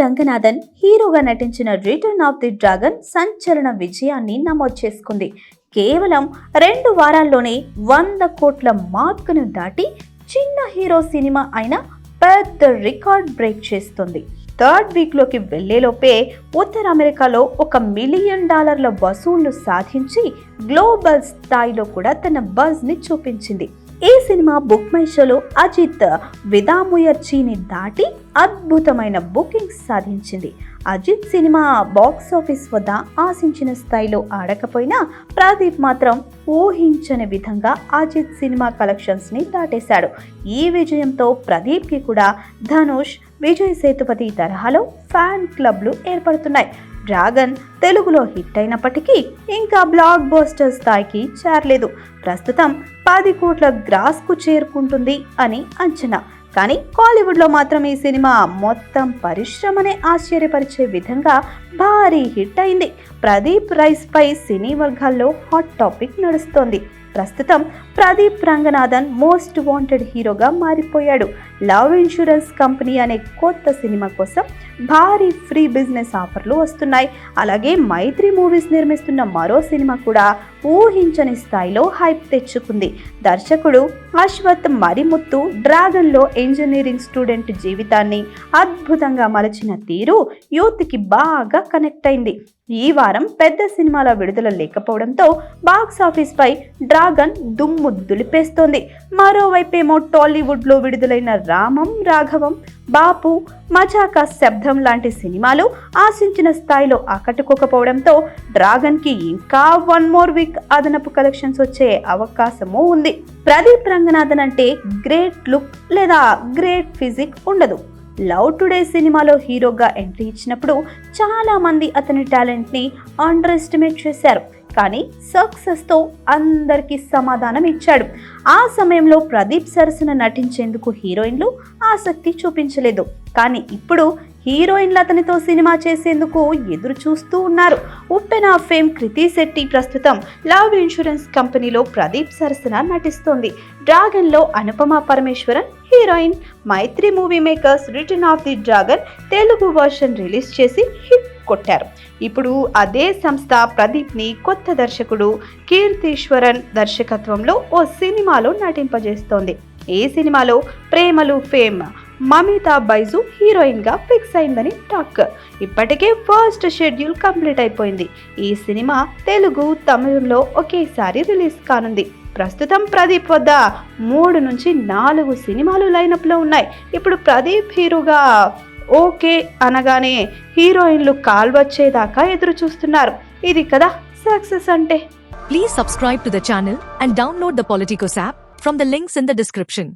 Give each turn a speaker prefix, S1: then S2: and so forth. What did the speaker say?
S1: రంగనాథన్ హీరోగా నటించిన return of the dragon సంచలన విజయాన్ని నమోదు చేసుకుంది. కేవలం రెండు వారాల్లోనే వంద కోట్ల మార్కును దాటి చిన్న హీరో సినిమా అయిన పెద్ద రికార్డ్ బ్రేక్ చేస్తుంది. థర్డ్ వీక్లోకి వెళ్ళేలోపే ఉత్తర అమెరికాలో ఒక మిలియన్ డాలర్ల వసూళ్ళు సాధించి గ్లోబల్ స్థాయిలో కూడా తన బజ్ని చూపించింది. సినిమా బుక్ మై షోలో అజిత్ విదాముయర్చీని దాటి అద్భుతమైన బుకింగ్స్ సాధించింది. అజిత్ సినిమా బాక్స్ ఆఫీస్ వద్ద ఆశించిన స్థాయిలో ఆడకపోయినా ప్రదీప్ మాత్రం ఊహించని విధంగా అజిత్ సినిమా కలెక్షన్స్ని దాటేశాడు. ఈ విజయంతో ప్రదీప్కి కూడా ధనుష్ విజయ్ సేతుపతి తరహాలో ఫ్యాన్ క్లబ్లు ఏర్పడుతున్నాయి. డ్రాగన్ తెలుగులో హిట్ అయినప్పటికీ ఇంకా బ్లాక్ బోస్టర్ స్థాయికి చేరలేదు. ప్రస్తుతం పది కోట్ల గ్రాస్కు చేరుకుంటుంది అని అంచనా. కానీ కాలీవుడ్లో మాత్రం ఈ సినిమా మొత్తం పరిశ్రమనే ఆశ్చర్యపరిచే విధంగా భారీ హిట్ అయింది. ప్రదీప్ రైస్ పై సినీ వర్గాల్లో హాట్ టాపిక్ నడుస్తోంది. ప్రస్తుతం ప్రదీప్ రంగనాథన్ మోస్ట్ వాంటెడ్ హీరోగా మారిపోయాడు. లవ్ ఇన్సూరెన్స్ కంపెనీ అనే కొత్త సినిమా కోసం భారీ ఫ్రీ బిజినెస్ ఆఫర్లు వస్తున్నాయి. అలాగే మైత్రి మూవీస్ నిర్మిస్తున్న మరో సినిమా కూడా ఊహించని స్థాయిలో హైప్ తెచ్చుకుంది. దర్శకుడు అశ్వత్ మరిముత్తు డ్రాగన్లో ఇంజనీరింగ్ స్టూడెంట్ జీవితాన్ని అద్భుతంగా మలచిన తీరు యూత్కి బాగా కనెక్ట్ అయింది. ఈ వారం పెద్ద సినిమాల విడుదల లేకపోవడంతో బాక్స్ ఆఫీస్ పై డ్రాగన్ దుమ్ము దులిపేస్తోంది. మరోవైపేమో టాలీవుడ్లో విడుదలైన రామం రాఘవం బాపు మజాక శబ్దం లాంటి సినిమాలు ఆశించిన స్థాయిలో ఆకట్టుకోకపోవడంతో డ్రాగన్కి ఇంకా వన్ మోర్ వీక్ అదనపు కలెక్షన్స్ వచ్చే అవకాశము ఉంది. ప్రదీప్ రంగనాథన్ అంటే గ్రేట్ లుక్ లేదా గ్రేట్ ఫిజిక్ ఉండదు. లవ్ టుడే సినిమాలో హీరోగా ఎంట్రీ ఇచ్చినప్పుడు చాలామంది అతని టాలెంట్ని అండర్ ఎస్టిమేట్ చేశారు. కానీ సక్సెస్తో అందరికీ సమాధానం ఇచ్చాడు. ఆ సమయంలో ప్రదీప్ సరసన నటించేందుకు హీరోయిన్లు ఆసక్తి చూపించలేదు. కానీ ఇప్పుడు హీరోయిన్లు అతనితో సినిమా చేసేందుకు ఎదురు చూస్తూ ఉన్నారు. ఉప్పెన ఫేమ్ కృతి శెట్టి ప్రస్తుతం లవ్ ఇన్సూరెన్స్ కంపెనీలో ప్రదీప్ సరసన నటిస్తోంది. డ్రాగన్లో Anupama Parameswaran heroine Mythri movie makers return of the dragon Telugu version release చేసి హిట్ కొట్టారు. ఇప్పుడు అదే సంస్థ ప్రదీప్ని కొత్త దర్శకుడు కీర్తీశ్వరన్ దర్శకత్వంలో ఓ సినిమాలో నటింపజేస్తోంది. ఈ సినిమాలో ప్రేమలు ఫేమ్ మమితా బైజు హీరోయిన్గా ఫిక్స్ అయిందని టాక్. ఇప్పటికే ఫస్ట్ షెడ్యూల్ కంప్లీట్ అయిపోయింది. ఈ సినిమా తెలుగు తమిళంలో ఒకేసారి రిలీజ్ కానుంది. ప్రస్తుతం ప్రదీప్ వద్ద మూడు నుంచి నాలుగు సినిమాలు లైనప్లో ఉన్నాయి. ఇప్పుడు ప్రదీప్ హీరోగా ఓకే అనగానే హీరోయిన్లు కాల్వచ్చేదాకా ఎదురు చూస్తున్నారు. ఇది కదా సక్సెస్ అంటే.
S2: Please subscribe to the channel and download the politicos app from the links in the description